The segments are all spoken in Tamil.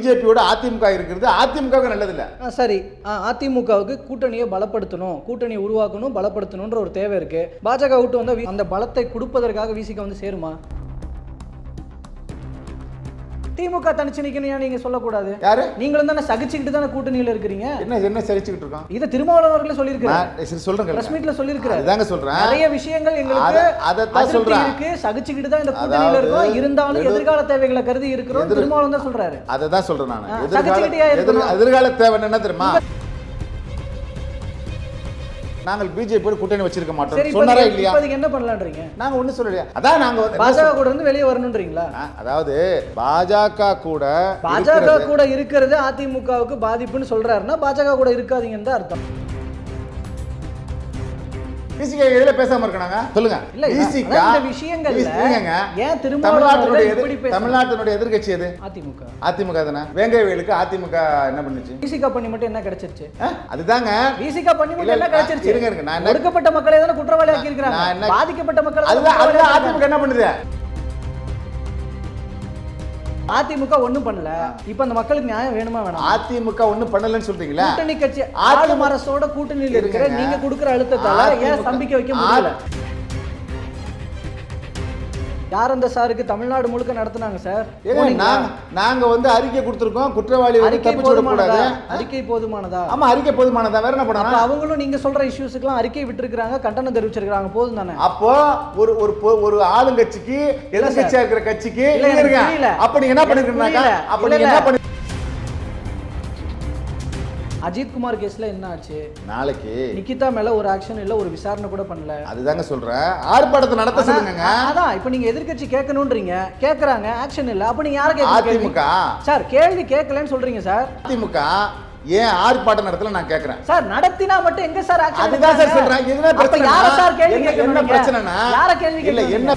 பிஜேபியோட அதிமுக இருக்கிறது. அதிமுகவுக்கு நல்லதில்ல. சரி. ஆ, அதிமுகவுக்கு கூட்டணியை பலப்படுத்தணும். கூட்டணியை உருவாக்கணும் பலப்படுத்தணுன்ற ஒரு தேவை இருக்கு. பாஜக விட்டு வந்து அந்த பலத்தை கொடுப்பதற்காக விசிக வந்து சேருமா? திமுக தனிச்சு நிக்கணும் நீங்க சொல்லக்கூடாது. யாரு? நீங்களும் தானே சகிச்சுக்கிட்டு தானே கூட்டணியில இருக்கிறீங்க? என்ன என்ன சரிச்சுக்கிட்டு இருக்கோம்? இதை திருமாவளவன் அவர்களே சரி சொல்றேன் பிரஸ். மீட்ல அதுதாங்க சொல்றேன். நிறைய விஷயங்கள் எங்களுக்கு அத- அதைத்தான் அதிருப்தி சொல்றேன். இருக்கு. சகிச்சுக்கிட்டு தான் இந்த கூட்டணியில இருக்கோம் இருந்தாலும் எதிர்- எதிர்கால தேவைகளை கருதி இருக்கிறோம். திருமாவளவன் தான் சொல்றாரு. அதை தான் சொல்றேன் நான். சகிச்சுக்கிட்டே. எதிர்கால தேவை என்ன தெரியுமா? நாங்கள் பிஜேபியோட கூட்டணி வச்சிருக்க சரி மாட்டோம் சொன்னாரா இல்லையா? என்ன பண்ணலான்றீங்க? நாங்க ஒண்ணும் சொல்லலையா? அதான் நாங்க பாஜக கூட இருந்து வெளியே வரணுன்றீங்களா? சொல்றோம்? அதாவது பாஜக கூட பாஜக கூட இருக்கிறது அதிமுகவுக்கு பாதிப்புன்னு சொல்றாருன்னா பாஜக கூட இருக்காதீங்கன்னு தான் அர்த்தம். பிசிகா எதுல பேசாம இருக்கனாங்க? சொல்லுங்க. இல்ல விஷயங்கள்ல இருங்க ஏன் திருமாவளவன் தமிழ்நாட்டினுடைய? தமிழ்நாட்டினுடைய எதிர்க்கட்சி எது? அதிமுக. அதிமுக தானே. வேங்கைவேலுக்கு அதிமுக என்ன பண்ணுச்சு? விசிகா பண்ணி மட்டும் என்ன கிடைச்சிருச்சு? அதுதாங்க. விசிகா பண்ணி மட்டும் என்ன கிடைச்சிருச்சு? இருங்க, இருங்க, நான் ஒடுக்கப்பட்ட மக்களை தானே குற்றவாளி ஆக்கி நான் இருக்கிறாங்க என்ன- பாதிக்கப்பட்ட மக்கள் அதுதான் அதுதான் அதிமுக என்ன பண்ணுது? அதிமுக ஒண்ணும் பண்ணல. இப்ப அந்த மக்களுக்கு நியாயம் வேணுமா வேணாம்? அதிமுக ஒண்ணும் பண்ணலன்னு சொல்றீங்களா? கூட்டணி கட்சி அதிமுக ஆளும் அரசோட கூட்டணியில் இருக்கிற. நீங்க கொடுக்குற அழுத்தத்தால ஏன் ஸ்தம்பிக்க வைக்க முடியல? யார் அந்த சாருக்கு தமிழ்நாடு முழுக்க நடத்துனாங்க சார்? நாங்க வந்து அறிக்கை கொடுத்திருக்கோம். குற்றவாளி அறிக்கை போதுமானதா? அறிக்கை போதுமானதா? ஆமா அறிக்கை போதுமானதா? வேற என்ன அப்ப பண்ணணும் அவங்களும் நீங்க சொல்ற இஷ்யூஸ்க்குலாம் அறிக்கை விட்டுருக்காங்க கண்டனம் தெரிவிச்சிருக்காங்க போதும் தானே? அப்போ ஒரு ஒரு ஒரு ஆளுங்கட்சிக்கு எதிர்கட்சியா இருக்கிற கட்சிக்கு. அப்ப நீங்க என்ன புரியல. அப்ப நீங்க என்ன. பண்ணி அஜித் குமார் கேஸ்ல என்ன ஆச்சு? நாளைக்கு. நிக்கிதா மேல ஒரு ஆக்ஷன் இல்ல ஒரு விசாரணை கூட பண்ணல. அதுதாங்க சொல்றேன். ஆர்ப்பாட்டத்தை நடத்த சொல்லுங்க அதான் இப்ப நீங்க எதிர்க்கட்சி கேட்கணும்ன்றீங்க கேக்குறாங்க ஆக்ஷன் இல்ல. அப்ப நீங்க யார அதிமுக. சார் கேள்வி கேட்கலன்னு சொல்றீங்க சார். அதிமுக ஏன் ஆர்ப்பாட்டம் நடத்தல நான் கேக்குறேன் சார் நடத்தினா மட்டும் எங்க சார் ஆக்ஷன் அதுதான் சார் சொல்றேன். என்ன பிரச்சனை சார் கேள்வி என்ன? பிரச்சனைனா? யார கேள்வி இல்ல என்ன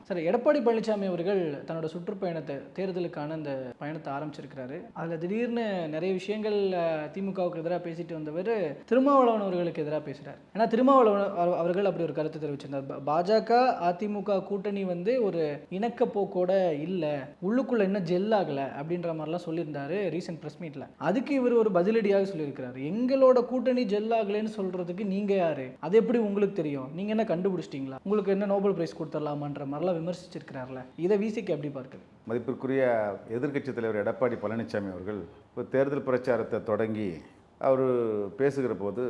சார் எடப்பாடி பழனிசாமி அவர்கள் தன்னோட சுற்றுப்பயணத்தை தேர்தலுக்கான அந்த பயணத்தை ஆரம்பிச்சிருக்கிறாரு. அதில் திடீர்னு நிறைய விஷயங்கள் திமுகவுக்கு எதிராக பேசிட்டு வந்தவர் திருமாவளவன் அவர்களுக்கு எதிராக பேசுகிறார் ஏன்னா திருமாவளவன் அவர்கள் அப்படி ஒரு கருத்து தெரிவிச்சிருந்தார். பாஜக அதிமுக கூட்டணி வந்து ஒரு இணக்கப்போக்கோட இல்லை உள்ளுக்குள்ள இன்னும் ஜெல் ஆகலை அப்படின்ற மாதிரிலாம் சொல்லியிருந்தாரு ரீசெண்ட் ப்ரெஸ் மீட்டில் அதுக்கு இவர் ஒரு பதிலடியாக சொல்லியிருக்கிறாரு. எங்களோட கூட்டணி ஜெல் ஆகலைன்னு சொல்றதுக்கு நீங்க யாரு? அது எப்படி உங்களுக்கு தெரியும்? நீங்க என்ன கண்டுபிடிச்சிட்டீங்களா? உங்களுக்கு என்ன நோபல் பிரைஸ் கொடுத்துடலாமான்ற மாதிரிலாம் விமர்சிச்சிருக்கிறார்ல? இதை விசிக்கு எப்படி பார்க்குது? மதிப்பிற்குரிய எதிர்க்கட்சித் தலைவர் எடப்பாடி பழனிசாமி அவர்கள் இப்போ தேர்தல் பிரச்சாரத்தை தொடங்கி அவர் பேசுகிற போது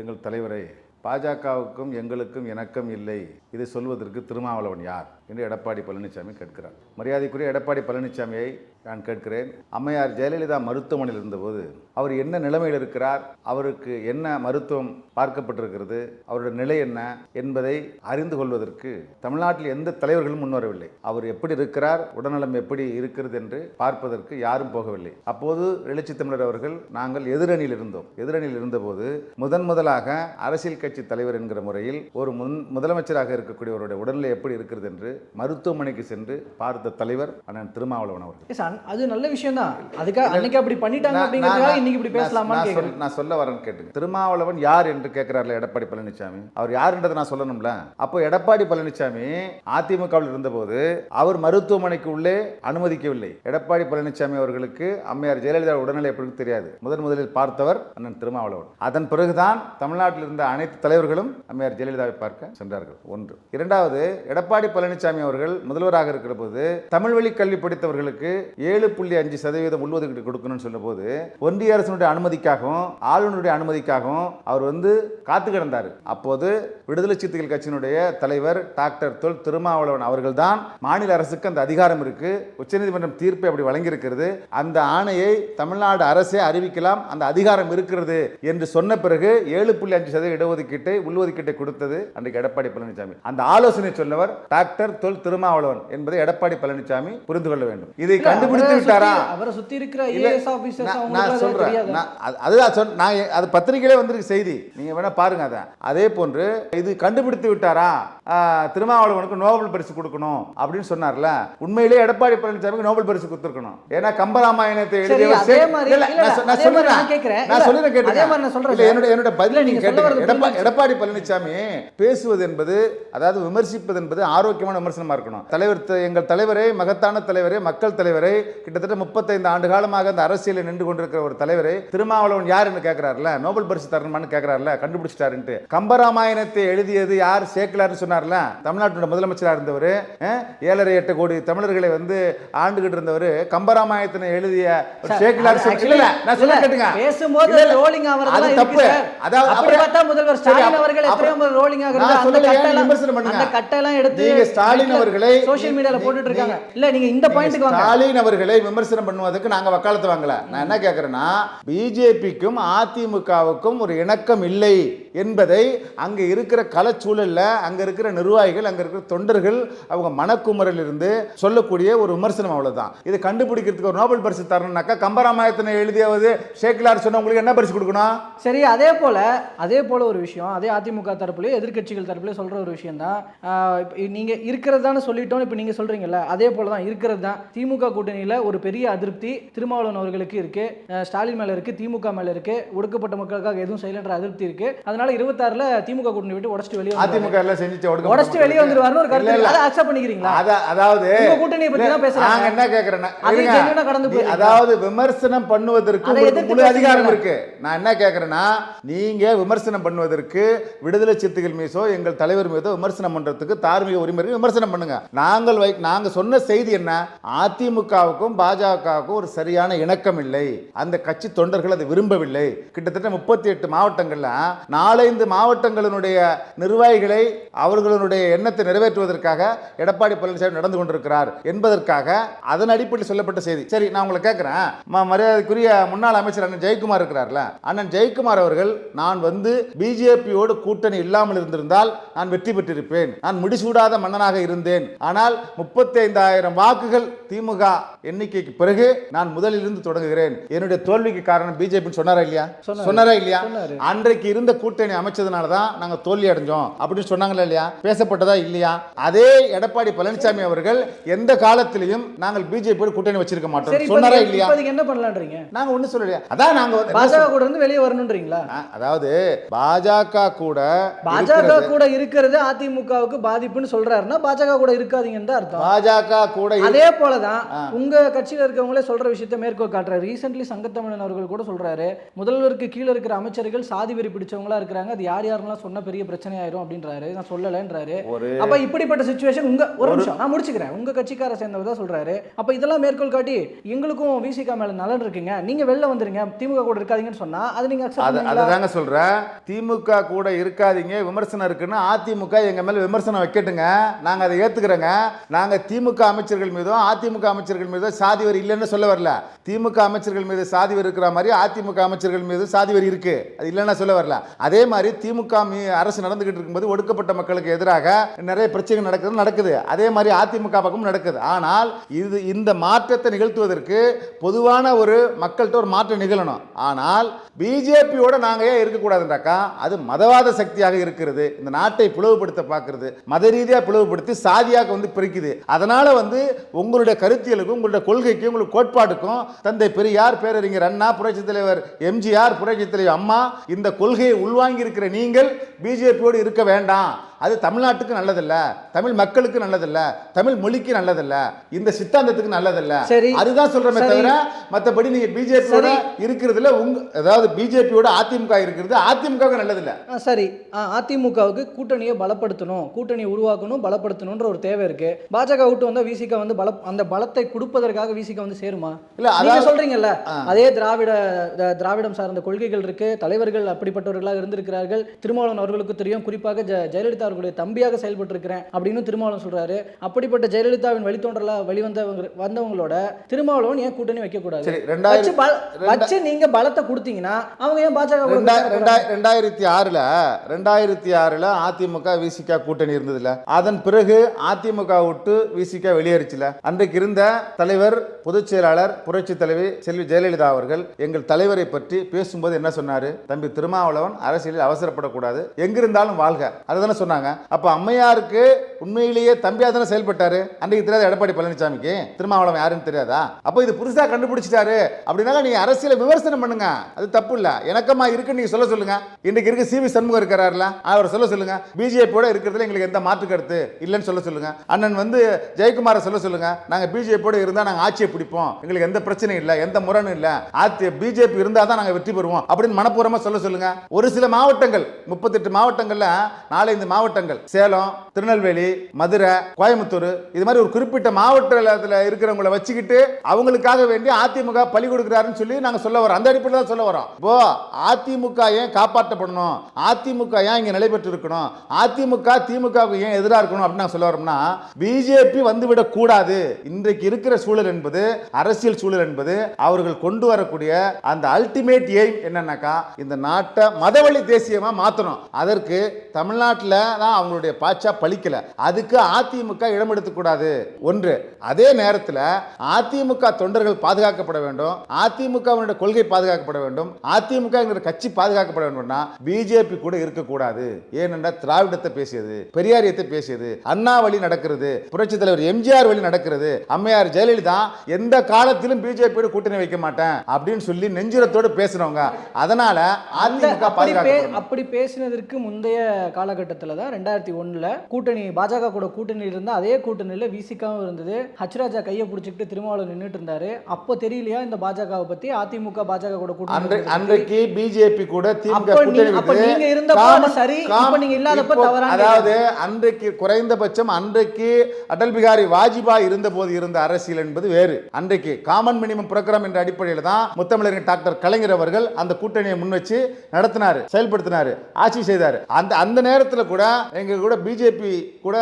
எங்கள் தலைவரை பாஜகவுக்கும் எங்களுக்கும் இணக்கம் இல்லை. இதை சொல்வதற்கு திருமாவளவன் யார்? என்று எடப்பாடி பழனிசாமி கேட்கிறார். மரியாதைக்குரிய எடப்பாடி பழனிசாமியை நான் கேட்கிறேன். அம்மையார் ஜெயலலிதா மருத்துவமனையில் இருந்தபோது அவர் என்ன நிலைமையில் இருக்கிறார்? அவருக்கு என்ன மருத்துவம் பார்க்கப்பட்டிருக்கிறது? அவருடைய நிலை என்ன என்பதை அறிந்து கொள்வதற்கு தமிழ்நாட்டில் எந்த தலைவர்களும் முன்வரவில்லை. அவர் எப்படி இருக்கிறார்? உடல்நலம் எப்படி இருக்கிறது என்று பார்ப்பதற்கு யாரும் போகவில்லை. அப்போது எழுச்சி தமிழர் அவர்கள் நாங்கள் எதிரணியில் இருந்தோம். எதிரணியில் இருந்தபோது முதன் முதலாக அரசியல் கட்சி தலைவர் என்கிற முறையில் ஒரு முன் முதலமைச்சராக இருக்கக்கூடியவருடைய உடல்நிலை எப்படி இருக்கிறது என்று மருத்துவமனைக்கு சென்று பார்த்த தலைவர் அண்ணன் திருமாவளவன் அவர்கள். அது நல்ல விஷயம் தான் அதுக்காக அன்னைக்கு அப்படி பண்ணிட்டாங்க அப்படிங்கிறதுக்காக இன்னைக்கு இப்படி சொல்ல- நான் சொல்ல வரேன்னு கேட்டுங்க. திருமாவளவன் யார் என்று கேட்கிறார்ல எடப்பாடி பழனிசாமி அவர் யாருன்றதை நான் சொல்லணும்ல? அப்போ எடப்பாடி பழனிசாமி அதிமுகவில் இருந்தபோது அவர் மருத்துவமனைக்கு உள்ளே அனுமதிக்கவில்லை. எடப்பாடி பழனிசாமி அவர்களுக்கு அம்மையார் ஜெயலலிதா உடல்நிலை எப்படி தெரியாது. முதன் முதலில் பார்த்தவர் அண்ணன் திருமாவளவன். அதன் பிறகுதான் தமிழ்நாட்டில் இருந்த அனைத்து தலைவர்களும் அம்மையார் ஜெயலலிதாவை பார்க்க சென்றார்கள். ஒன்று. இரண்டாவது எடப்பாடி பழனிசாமி பழனிசாமி அவர்கள் முதல்வராக இருக்கிற போது தமிழ் வழி கல்வி படித்தவர்களுக்கு ஏழு புள்ளி அஞ்சு சதவீதம் உள்ஒதுக்கீடு கொடுக்கணும்னு சொன்னபோது ஒன்றிய அரசினுடைய அனுமதிக்காகவும் ஆளுநருடைய அனுமதிக்காகவும் அவர் வந்து காத்து கிடந்தார். அப்போது விடுதலை சிறுத்தைகள் கட்சியினுடைய தலைவர் டாக்டர் தொல் திருமாவளவன் அவர்கள்தான் மாநில அரசுக்கு அந்த அதிகாரம் இருக்கு உச்சநீதிமன்றம் தீர்ப்பை அப்படி வழங்கியிருக்கிறது அந்த ஆணையை தமிழ்நாடு அரசே அறிவிக்கலாம் அந்த அதிகாரம் இருக்கிறது என்று சொன்ன பிறகு ஏழு புள்ளி அஞ்சு சதவீத இடஒதுக்கீட்டை உள்ஒதுக்கீட்டை கொடுத்தது அன்றைக்கு எடப்பாடி பழனிசாமி அந்த ஆலோசனை சொன்னவர் டாக்டர் தொல் திருமாவளவன் என்பதை எடப்பாடி பழனிசாமி புரிந்து கொள்ள வேண்டும். இதை கண்டுபிடித்து விட்டாரா? அவரை சுத்தி இருக்கிற நான்- சொல்றேன். அதுதான் சொல் நான் அது பத்திரிகையிலே வந்திருக்கு செய்தி. நீங்க வேணா பாருங்க அதை. அதே போன்று இது கண்டுபிடித்து விட்டாரா? திருமாவளவனுக்கு நோபல் பரிசு கொடுக்கணும் அப்படின்னு சொன்னார்ல. உண்மையிலே எடப்பாடி பழனிசாமிக்கு நோபல் பரிசு கொடுத்துருக்கணும். ஏன்னா கம்பராமாயணத்தை. என்னோட பதில் நீங்க. எடப்பாடி பழனிசாமி பேசுவது என்பது அதாவது விமர்சிப்பது என்பது ஆரோக்கியமான விமர்சனமா இருக்கணும். தலைவர் எங்கள் தலைவரை மகத்தான தலைவரை மக்கள் தலைவரை கிட்டத்தட்ட முப்பத்தைந்து ஆண்டு காலமாக அந்த அரசியலில் நின்று கொண்டிருக்கிற ஒரு தலைவரை திருமாவளவன் யாருன்னு கேட்கிறாருல நோபல் பரிசு தரணுமான்னு கேட்கிறாருல கண்டுபிடிச்சிட்டாருன்ட்டு. கம்பராமாயணத்தை எழுதியது யார்? சேக்கலார்னு சொன்னார்ல? தமிழ்நாட்டோட முதலமைச்சராக இருந்தவர் ஏழரை எட்டு கோடி தமிழர்களை வந்து ஆண்டுகிட்டு இருந்தவர் கம்பராமாயணத்தினை எழுதிய சேக்கிலார் நான் சொல்ல கேட்டுங்க. பேசும்போது அது இருக்கு தப்பு. அதாவது அப்படி பார்த்தா முதல்வர் ஸ்டாலின் அவர்கள் முறை rolling ஆகுறது, அந்த. அந்த கட்டெல்லாம் எடுத்து ஸ்டாலின் அவர்களை சோஷியல் மீடியால போட்டுட்டு இருக்காங்க. இல்ல நீங்க இந்த பாயிண்ட்க்கு வாங்க. ஸ்டாலின் அவர்களை விமர்சனம் பண்ணுவதற்கு நாங்க வக்காலத்து வாங்கல. நான் என்ன கேட்கிறேன்னா பிஜேபிக்கும் அதிமுகவுக்கும் ஒரு இணக்கம் இல்லை. என்பதை அங்கே இருக்கிற கலச்சூழலில் அங்கே இருக்கிற நிர்வாகிகள் அங்கே இருக்கிற தொண்டர்கள் அவங்க மனக்குமரிலிருந்து சொல்லக்கூடிய ஒரு விமர்சனம் அவ்வளோதான் இதை கண்டுபிடிக்கிறதுக்கு ஒரு நோபல் பரிசு தரணும்னாக்கா கம்பராமாயத்தனை எழுதியவது ஷேக்லார் சொன்ன உங்களுக்கு என்ன பரிசு கொடுக்கணும்? சரி அதே போல அதே போல ஒரு விஷயம் அதே அதிமுக தரப்புலேயே எதிர்க்கட்சிகள் தரப்புலேயே சொல்கிற ஒரு விஷயம் தான். நீங்கள் இருக்கிறதான்னு சொல்லிட்டோம் இப்போ நீங்கள் சொல்கிறீங்கல்ல அதே போல தான் இருக்கிறது தான் திமுக கூட்டணியில் ஒரு பெரிய அதிருப்தி திருமாவளவன் அவர்களுக்கு இருக்குது ஸ்டாலின் மேலே இருக்குது திமுக மேலே இருக்குது ஒடுக்கப்பட்ட மக்களுக்காக எதுவும் செய்யலன்ற அதிருப்தி இருக்குது அதனால் இருபத்தாறுல திமுக கூட்டணி விட்டு உடச்சிட்டு வெளியே. அதிமுக எல்லாம் ஒடுக்கப்பட்ட உடச்சிட்டு வெளியே. வந்துருவாருன்னு ஒரு கருத்து. அதை அக்செப்ட் பண்ணிக்கிறீங்களா அத- அதாவது கூட்டணியை பத்தி தான் பேசுறாங்க. நாங்க என்ன கேக்குறேன்னா கடந்து போயிருக்கீங்களா? அதாவது விமர்சனம் பண்ணுவதற்கு முழு அதிகாரம்? இருக்கு நான் என்ன கேக்குறேன்னா நீங்க விமர்சனம் பண்ணுவதற்கு விடுதலை சிறுத்தைகள் மீதோ எங்கள் தலைவர் மீதோ விமர்சனம் பண்றதுக்கு தார்மீக உரிமை விமர்சனம் பண்ணுங்க நாங்கள் வை நாங்க சொன்ன செய்தி என்ன அதிமுகவுக்கும் பாஜகவுக்கும் ஒரு சரியான இணக்கம் இல்லை அந்த கட்சி தொண்டர்கள் அதை விரும்பவில்லை கிட்டத்தட்ட முப்பத்தி எட்டு மாவட்டங்கள்ல நாலைந்து மாவட்டங்களினுடைய நிர்வாகிகளை அவர்களுடைய எண்ணத்தை நிறைவேற்றுவதற்காக எடப்பாடி பழனிசாமி நடந்து கொண்டிருக்கிறார் என்பதற்காக அதன் அடிப்படையில் சொல்லப்பட்ட செய்தி. சரி நான் உங்களை கேட்கிறேன். ம- மரியாதைக்குரிய முன்னாள் அமைச்சர் அண்ணன் ஜெயக்குமார் இருக்கிறார்ல அண்ணன் ஜெயக்குமார் அவர்கள் நான் வந்து பிஜேபியோடு கூட்டணி இல்லாமல் இருந்திருந்தால் நான் வெற்றி பெற்றிருப்பேன். நான் முடிசூடாத மன்னனாக இருந்தேன். ஆனால் முப்பத்தி ஐந்தாயிரம் வாக்குகள் திமுக எண்ணிக்கைக்கு பிறகு நான் முதலிலிருந்து தொடங்குகிறேன். என்னுடைய தோல்விக்கு காரணம் பிஜேபி சொன்னாரா இல்லையா? சொன்னாரு. இல்லையா. அன்றைக்கு இருந்த கூட்டணி அமைச்சதுனால தான் நாங்க தோல்வி அடைஞ்சோம். அப்படின்னு சொன்னாங்களா இல்லையா? பேசப்பட்டதா இல்லையா? அதே எடப்பாடி பழனிசாமி அவர்கள் எந்த காலத்திலையும் நாங்கள் பிஜேபி கூட்டணி வச்சிருக்க சரி மாட்டோம் சொன்னாரா இல்லையா? என்ன பண்ணலான்றீங்க? நாங்க ஒண்ணும் சொல்லலையா? அதான் நாங்க பாஜக கூட இருந்து வெளியே வரணுன்றீங்களா? ஆ, அதாவது பாஜக கூட பாஜக கூட இருக்கிறது அதிமுகவுக்கு பாதிப்புன்னு சொல்றாருன்னா பாஜக கூட இருக்காதீங்கன்னு அர்த்தம். பாஜக கூட அதே போலதான் உங்க கட்சியில இருக்கவங்களே சொல்ற விஷயத்தை மேற்கோள் காட்டுறாரு. ரீசென்ட்லி சங்கத்தமிழன் அவர்கள் கூட சொல்றாரு முதல்வருக்கு கீழே இருக்கிற அமைச்சர்கள் சாதி வெறி பிடிச்சவங்களா இருக்கிறாங்க அது யார் யாரெல்லாம் சொன்ன பெரிய பிரச்சனை ஆயிரும் அப்படின்றாரு. நான் சொல்லலைன்றாரு. அப்ப இப்படிப்பட்ட சுச்சுவேஷன் உங்க ஒரு நிமிஷம் நான் முடிச்சுக்கிறேன். உங்க கட்சிக்கார சேர்ந்தவர் தான் சொல்றாரு. அப்ப இதெல்லாம் மேற்கோள் காட்டி எங்களுக்கும் விசிகா மேல நலன் இருக்குங்க. நீங்க வெளில வந்துருங்க. திமுக கூட இருக்காதீங்கன்னு சொன்னா அது நீங்க அது சொல்றேன் திமுக கூட இருக்காதீங்க. விமர்சனம் இருக்குன்னு அதிமுக எங்க மேல விமர்சனம் வைக்கட்டுங்க. நாங்க அதை ஏத்துக்கிறோங்க. நாங்க திமுக அமைச்சர்கள் மீதும் அதிமுக அமைச்சர்கள் மீதும் சாதி வரி இல்லைன்னு சொல்ல வரல. திமுக அமைச்சர்கள் மீது சாதி வரி இருக்கிற மாதிரி அதிமுக அமைச்சர்கள் மீது சாதி வரி இருக்கு. அது இல்லைன்னு சொல்ல வரல. அதே மாதிரி திமுக அரசு நடந்துகிட்டு இருக்கும்போது ஒடுக்கப்பட்ட மக்களுக்கு எதிராக நிறைய பிரச்சனை நடக்குது நடக்குது. அதே மாதிரி அதிமுக பக்கமும் நடக்குது. ஆனால் இது இந்த மாற்றத்தை நிகழ்த்துவதற்கு பொதுவான ஒரு மக்கள்கிட்ட ஒரு மாற்றம் நிகழணும். ஆனால் பிஜேபியோட நாங்கள் ஏன் இருக்கக்கூடாதுன்றாக்கா அது மதவாத சக்தியாக இருக்கிறது. இந்த நாட்டை பிளவுபடுத்த பார்க்கறது. மத ரீதியாக பிளவுபடுத்தி சாதியாக வந்து பிரிக்குது. அதனால வந்து உங்களுடைய கருத்தியலுக்கும் உங்களுடைய கொள்கைக்கும் உங்களுக்கு கோட்பாடுக்கும் தந்தை பெரியார் பேரறிஞர் அண்ணா புரட்சித் தலைவர் எம்ஜிஆர் புரட்சித் தலைவர் அம்மா இந்த கொள்கையை உள்வா உள்வாங்கி இருக்கிற நீங்கள் பிஜேபியோடு இருக்க வேண்டாம். அது தமிழ்நாட்டுக்கு நல்லதில்ல தமிழ் மக்களுக்கு நல்லதில்ல தமிழ் மொழிக்கு நல்லதில்ல இந்த சித்தாந்தத்துக்கு நல்லதில்ல. அதுதான் சொல்றமே. தவிர மத்தபடி நீங்க பிஜேபியோட. இருக்கிறதுல உங்க அதாவது பிஜேபியோட அதிமுக இருக்கிறது அதிமுகவுக்கு நல்லதில்ல சரி அதிமுகவுக்கு கூட்டணியை பலப்படுத்தணும் கூட்டணியை உருவாக்கணும் பலப்படுத்தணுன்ற ஒரு தேவை இருக்கு பாஜக விட்டு வந்தா விசிக வந்து பல அந்த பலத்தை கொடுப்பதற்காக விசிக வந்து சேருமா இல்ல, நீங்க அதாவது- சொல்றீங்கல்ல. அதே திராவிட திராவிடம் சார்ந்த கொள்கைகள் இருக்கு தலைவர்கள் அப்படிப்பட்டவர்களாக இருந்திருக்கிறார்கள் திருமாவளவன் அவர்களுக்கு தெரியும் குறிப்பாக ஜ- ஜெயலலிதா அவர்களுடைய தம்பியாக செயல்பட்டு இருக்கிறேன் அப்படின்னு திருமாவளவன் சொல்றாரு. அப்படிப்பட்ட ஜெயலலிதாவின் வழித்தோன்றலா வெளிவந்தவங்க வந்தவங்களோட திருமாவளவன் ஏன் கூட்டணி வைக்க கூடாது வச்சு நீங்க பலத்தை கொடுத்தீங்கன்னா அவங்க ஏன் பாஜக ரெண்டாயிரத்தி ஆறுல ரெண்டாயிரத்தி ஆறுல அதிமுக விசிக கூட்டணி இருந்ததுல. அதன் பிறகு அதிமுக விட்டு விசிக வெளியேறிச்சுல. அன்றைக்கு இருந்த தலைவர் பொதுச் செயலாளர் புரட்சி தலைவி செல்வி ஜெயலலிதா அவர்கள் எங்கள் தலைவரை பற்றி பேசும்போது என்ன சொன்னாரு? தம்பி திருமாவளவன் அரசியலில் அவசரப்படக்கூடாது. எங்கிருந்தாலும் வாழ்க. அதுதானே சொன்னாங்க. அப்போ அம்மையாருக்கு உண்மையிலேயே தம்பியாக தானே செயல்பட்டாரு? அன்றைக்கு தெரியாது எடப்பாடி பழனிசாமிக்கு திருமாவளவன் யாருன்னு தெரியாதா? அப்போ இது புதுசா கண்டுபிடிச்சிட்டாரு. அப்படின்னாக்கா நீங்கள் அரசியலை விமர்சனம் பண்ணுங்க. அது தப்பு இல்ல எனக்கம்மா இருக்குன்னு நீங்கள் சொல்ல சொல்லுங்க. இன்றைக்கு இருக்க சிவி சண்முகம் இருக்கிறாருல அவரை சொல்ல சொல்லுங்க. பிஜேபியோட இருக்கிறதுல எங்களுக்கு எந்த மாற்று கருத்து இல்லைன்னு சொல்ல சொல்லுங்க. அண்ணன் வந்து ஜெயக்குமாரை சொல்ல சொல்லுங்க. நாங்க பிஜேபியோட இருந்தா நாங்க ஆட்சியை பிடிப்போம். எங்களுக்கு எந்த பிரச்சனையும் இல்லை எந்த முரணும் இல்லை. ஆத்தி பிஜேபி இருந்தால் தான் நாங்க வெற்றி பெறுவோம். அப்படின்னு மனப்பூர்வமா சொல்ல சொல்லுங்க. ஒரு சில மாவட்டங்கள் முப்பத்தெட்டு மாவட்டங்களில் நாலஞ்சு மாவட்டங்கள். சேலம் திருநெல்வேலி மதுரை கோயம்புத்தூர் இது மாதிரி ஒரு குறிப்பிட்ட மாவட்டத்தில் இருக்கிறவங்கள வச்சுக்கிட்டு அவங்களுக்காக வேண்டி அதிமுக பலி கொடுக்குறாருன்னு சொல்லி நாங்கள் சொல்ல வரோம். அந்த அடிப்படையில் தான் சொல்ல வரோம். இப்போ அதிமுக ஏன் காப்பாற்றப்படணும்? அதிமுக ஏன் இங்கே நிலைபெற்று இருக்கணும் அதிமுக திமுகவுக்கு ஏன் எதிராக இருக்கணும் அப்படின்னு நான் சொல்ல வரோம்னா பிஜேபி வந்துவிடக் கூடாது. இன்றைக்கு இருக்கிற சூழல் என்பது அரசியல் சூழல் என்பது அவர்கள் கொண்டு வரக்கூடிய அந்த அல்டிமேட் எய்ம் என்னன்னாக்கா இந்த நாட்டை மதவழி தேசியமாக மாற்றணும் அதற்கு தமிழ்நாட்டில் தான் அவங்களுடைய பாச்சா பலிக்கல அதுக்கு அதிமுக இடம் எடுத்துக்கூடாது ஒன்று அதே நேரத்தில் அதிமுக தொண்டர்கள் பாதுகாக்கப்பட வேண்டும். அதிமுகவினுடைய கொள்கை பாதுகாக்கப்பட வேண்டும். அதிமுக கட்சி பாதுகாக்கப்பட வேண்டும்னா பிஜேபி கூட இருக்கக்கூடாது ஏனென்றால் திராவிடத்தை பேசியது பெரியாரியத்தை பேசியது அண்ணா வழி நடக்கிறது புரட்சி தலைவர் எம்ஜிஆர் வழி நடக்கிறது. அம்மையார் ஜெயலலிதா எந்த காலத்திலும் பிஜேபியோட கூட்டணி வைக்க மாட்டேன் அப்படின்னு சொல்லி நெஞ்சுரத்தோடு பேசினவங்க அதனால அதிமுக அப்படி பே- பாதுகாக்கப்படணும் அப்படி பேசினதற்கு முந்தைய காலகட்டத்தில் தான் ரெண்டாயிரத்தி ஒண்ணுல கூட்டணி பாஜக கூட கூட்டணி இருந்த அதே கூட்டணியில் விசிகாவும் இருந்தது. ஹச்ராஜா கையை பிடிச்சிக்கிட்டு திருமாவளவன் நின்றுட்டு இருந்தாரு. அப்போ தெரியலையா இந்த பாஜகவை பத்தி? அதிமுக பாஜக கூட கூட்டணி? அன்றைக்கு பிஜேபி கூட. நீங்க இருந்தப்போ சரி, இப்போ நீங்க இல்லாதப்போ தவறான்னு அதாவது அன்றைக்கு குறைந்தபட்சம் அன்றைக்கு அடல் பிகாரி வாஜ்பாய் இருந்த போது இருந்த அரசியல் என்பது வேறு. அன்றைக்கு காமன் மினிமம் புரோகிராம் என்ற அடிப்படையில் தான் முத்தமிழர் டாக்டர் கலைஞர் அவர்கள் அந்த கூட்டணியை முன் வச்சு நடத்தினாரு செயல்படுத்தினாரு ஆட்சி செய்தார். அந்த அந்த நேரத்தில் கூட எங்க கூட பிஜேபி கூட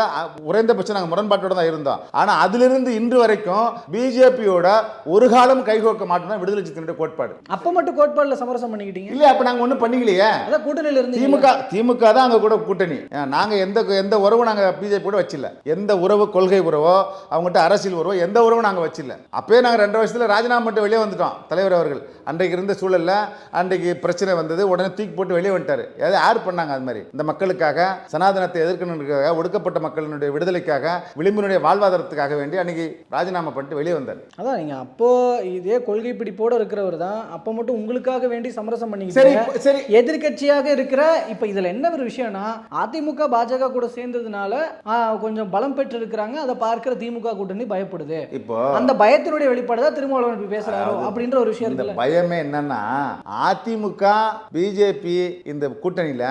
குறைந்தபட்சம் நாங்கள் முரண்பாட்டோட தான் இருந்தோம். ஆனா அதிலிருந்து இன்று வரைக்கும் பிஜேபியோட ஒரு காலம் கைகோக்க மாட்டோம் விடுதலை சித்தனுடைய கோட்பாடு. அப்போ மட்டும் கோட்பாடுல சமரசம் பண்ணிக்கிட்டீங்க? இல்லையா அப்ப நாங்க ஒண்ணும் பண்ணிக்கலையே. அதான் கூட்டணியில இருந்து திமுக திமுக தான் அங்க கூட கூட்டணி. ஏன், நாங்க எந்த எந்த உறவும் நாங்க பிஜேபி கூட வச்சில்ல. எந்த உறவு கொள்கை உறவோ அவங்ககிட்ட அரசியல் உறவோ எந்த உறவும் நாங்க வச்சில்ல. அப்பயே நாங்க ரெண்டு வருஷத்துல ராஜினாமா பண்ணிட்டு வெளியே வந்துட்டோம் தலைவர் அவர்கள். அன்றைக்கு இருந்த சூழல்ல அன்றைக்கு பிரச்சனை வந்தது உடனே தூக்கி போட்டு வெளியே வந்துட்டாரு. எதை யார் பண்ணாங்க அது மாதிரி? இந்த மக்களுக்காக சனாதனத்தை எதிர்க்கணுன்றதுக்காக ஒடுக்கப்பட்ட மக்களினுடைய விடுதலைக்காக விளிம்பினுடைய வாழ்வாதாரத்துக்காக வேண்டி அன்னைக்கு ராஜினாமா பண்ணிட்டு வெளியே வந்தார். அதான் நீங்க அப்போ இதே கொள்கை பிடிப்போட இருக்கிறவர் தான். அப்போ மட்டும் உங்களுக்காக வேண்டி சமரசம் சரி பண்ணிக்கிட்டீங்க இப்போ- சரி. எதிர்க்கட்சியாக இருக்கிற இப்ப இதுல என்ன ஒரு விஷயம்னா அதிமுக பாஜக கூட சேர்ந்ததுனால கொஞ்சம் பலம் பெற்று இருக்கிறாங்க அதை பார்க்கிற திமுக கூட்டணி பயப்படுது. இப்போ அந்த பயத்தினுடைய வெளிப்பாடு தான் திருமாவளவன் பேசுறாரோ அப்படின்ற ஒரு விஷயம் இந்த பயமே என்னன்னா அதிமுக பிஜேபி இந்த கூட்டணியில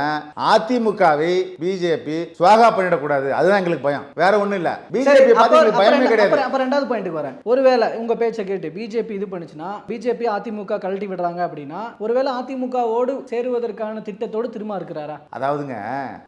அதிமுகவை பிஜேபி சுவாகா பண்ணிடக்கூடாது. அதுதான் எங்களுக்கு பயம். வேற ஒண்ணும் இல்ல. பிஜேபி பயமே கிடையாது. அப்ப- அப்ப ரெண்டாவது பாயிண்ட்டுக்கு வரேன். ஒருவேளை உங்க பேச்சை கேட்டு பிஜேபி இது பண்ணுச்சுன்னா பிஜேபி அதிமுக கழட்டி விடுறாங்க அப்படின்னா ஒருவேளை அதிமுகவோடு சேருவதற்கான திட்டத்தோடு திரும்ப இருக்கிறாரா? அதாவதுங்க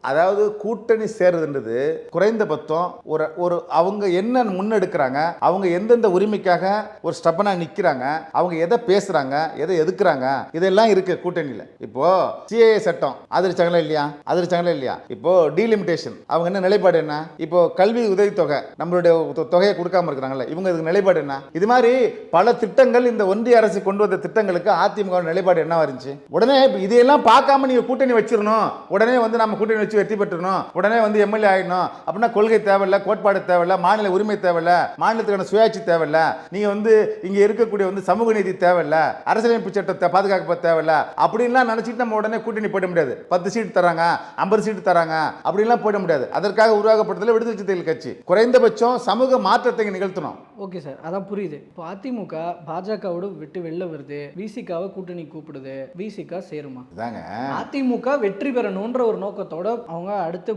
அதாவது கூட்டணி சேர்றதுன்றது குறைந்தபட்சம் ஒரு ஒரு அவங்க என்ன முன்னெடுக்கிறாங்க அவங்க எந்தெந்த உரிமைக்காக ஒரு ஸ்டப்பனா நிக்கிறாங்க அவங்க எதை பேசுறாங்க எதை எதுக்குறாங்க இதெல்லாம் இருக்கு கூட்டணியில. இப்போ சிஏஏ சட்டம் ஆதரிச்சாங்களா இல்லையா? ஆதரிச்சாங்களா இல்லையா? இப்போ டீலிமிட்டேஷன் அவங்க என்ன நிலைப்பாடு என்ன? இப்போ கல்வி உதவித்தொகை நம்மளுடைய தொ- தொகையை கொடுக்காம இருக்கிறாங்கல்ல இவங்க இதுக்கு நிலைப்பாடு என்ன? இது மாதிரி பல திட்டங்கள் இந்த ஒன்றிய அரசு கொண்டு வந்த திட்டங்களுக்கு அதிமுக நிலைப்பாடு என்னவா இருந்துச்சு? உடனே இதையெல்லாம் பார்க்காம நீங்க கூட்டணி வச்சிடணும் உடனே வந்து நம்ம கூட்டணி வச்சு வெற்றி பெற்றணும். உடனே வந்து எம்எல்ஏ ஆயிடணும். அப்படின்னா கொள்கை தேவையில்ல கோட்பாடு தேவையில்ல மாநில உரிமை தேவையில்ல மாநிலத்துக்கான சுயாட்சி தேவையில்ல நீங்க வந்து இங்க இருக்கக்கூடிய வந்து சமூக நீதி தேவையில்ல அரசியலமைப்பு சட்டத்தை பாதுகாக்க தேவையில்ல அப்படின்லாம் நினைச்சிட்டு நம்ம உடனே கூட்டணி போட முடியாது. பத்து சீட் தராங்க ஐம்பது சீட் தராங்க அப்படின்லாம் போயிட முடியாது. அதற்காக உருவாக்கப்பட்டதில் விடுதலை சிறுத்தைகள் கட்சி. குறைந்தபட்சம் சமூக மாற்றத்தை நிகழ்த்தணும். ஓகே சார் அதான் புரியுது. இப்போ அதிமுக பாஜகவோட விட்டு வெளில வருது. விசிகாவை கூட்டணி கூப்பிடுது. விசிகா சேருமா? இதாங்க. அதிமுக வெற்றி பெறணுன்ற ஒரு நோக்கத்தோட அவங்க அடுத்து